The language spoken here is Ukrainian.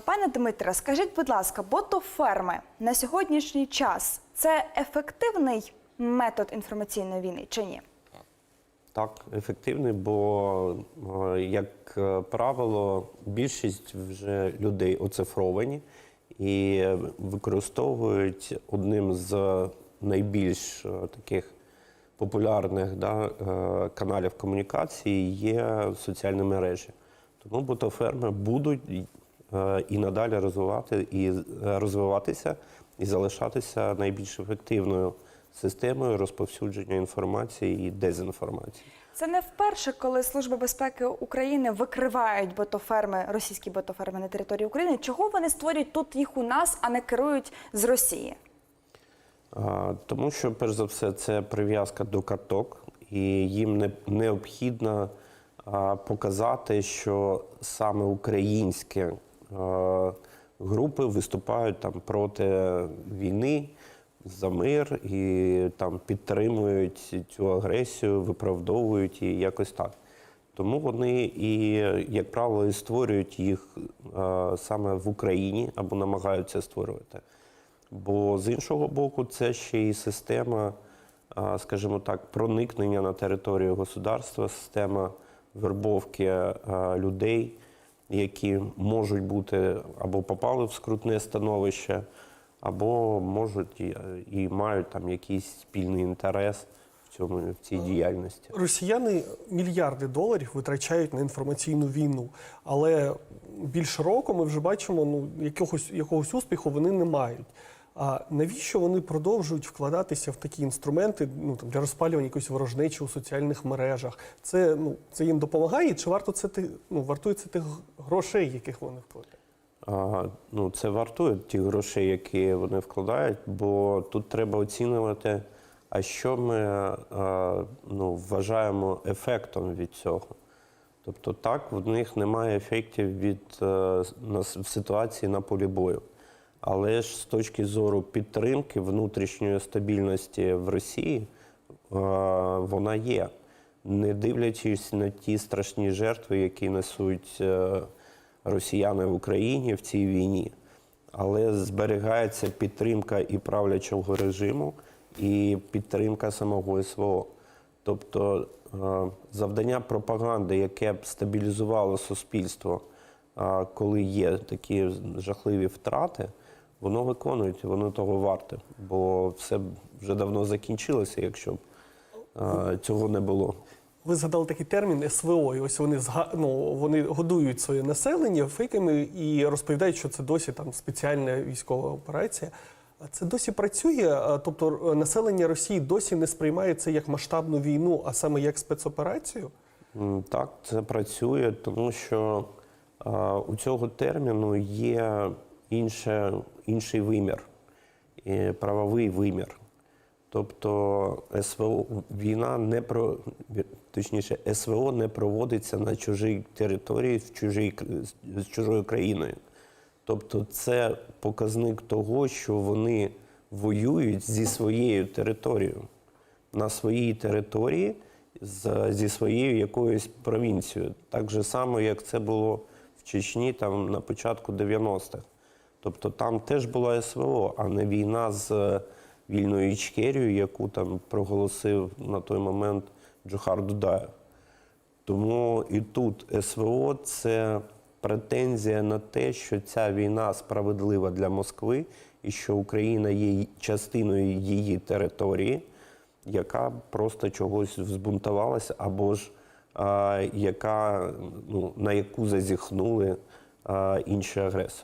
Пане Дмитре, скажіть, будь ласка, ботоферми на сьогоднішній час це ефективний метод інформаційної війни чи ні? Так, ефективний, бо, е, як е, правило, більшість вже людей оцифровані і використовують одним з найбільш е, таких популярних да, каналів комунікації є соціальні мережі. Тому ботоферми будуть і надалі розвивати і е, розвиватися і залишатися найбільш ефективною системою розповсюдження інформації і дезінформації. Це не вперше, коли Служба безпеки України викривають ботоферми, російські ботоферми на території України. Чого вони створюють тут їх у нас, а не керують з Росії? А, Тому що, перш за все, це прив'язка до карток, і їм не, необхідно а, показати, що саме українські а, групи виступають там проти війни за мир і там підтримують цю агресію, виправдовують її якось так. Тому вони і, як правило, і створюють їх а, саме в Україні або намагаються створювати. Бо з іншого боку, це ще й система, а, скажімо так, проникнення на територію государства, система вербовки людей, які можуть бути або попали в скрутне становище, або можуть і, мають там якийсь спільний інтерес в цьому в цій діяльності. Росіяни мільярди доларів витрачають на інформаційну війну, але більше року ми вже бачимо, ну якогось якогось успіху вони не мають. А навіщо вони продовжують вкладатися в такі інструменти ну, там, для розпалювання якоїсь ворожнечі у соціальних мережах? Це, ну, це їм допомагає, чи варто це ти, ну, вартує це тих грошей, яких вони вкладають? А, ну, це вартує ті грошей, які вони вкладають, бо тут треба оцінювати, а що ми а, ну, вважаємо ефектом від цього. Тобто, так, в них немає ефектів від е, на, в ситуації на полі бою. Але ж з точки зору підтримки внутрішньої стабільності в Росії, е, вона є. Не дивлячись на ті страшні жертви, які несуть е, росіяни в Україні в цій війні, але зберігається підтримка і правлячого режиму, і підтримка самого СВО. Тобто е, завдання пропаганди, яке б стабілізувало суспільство, коли є такі жахливі втрати, воно виконується, воно того варте. Бо все вже давно закінчилося, якщо б е, цього не було. Ви згадали такий термін СВО, і ось вони ну, вони годують своє населення фейками і розповідають, що це досі там спеціальна військова операція. А це досі працює? Тобто е, населення Росії досі не сприймає це як масштабну війну, а саме як спецоперацію? Так, це працює, тому що а, у цього терміну є інше, інший вимір, правовий вимір. Тобто СВО війна не про точніше, СВО не проводиться на чужій території в чужій з чужою країною. Тобто це показник того, що вони воюють зі своєю територією на своїй території з, зі своєю якоюсь провінцією. Так же само, як це було в Чечні там на початку 90-х. Тобто там теж була СВО, а не війна з вільною Ічкерією, яку там проголосив на той момент Джохар Дудаєв. Тому і тут СВО це претензія на те, що ця війна справедлива для Москви і що Україна є частиною її території, яка просто чогось взбунтувалася, або ж а, яка, ну, на яку зазіхнули а, інші агресори.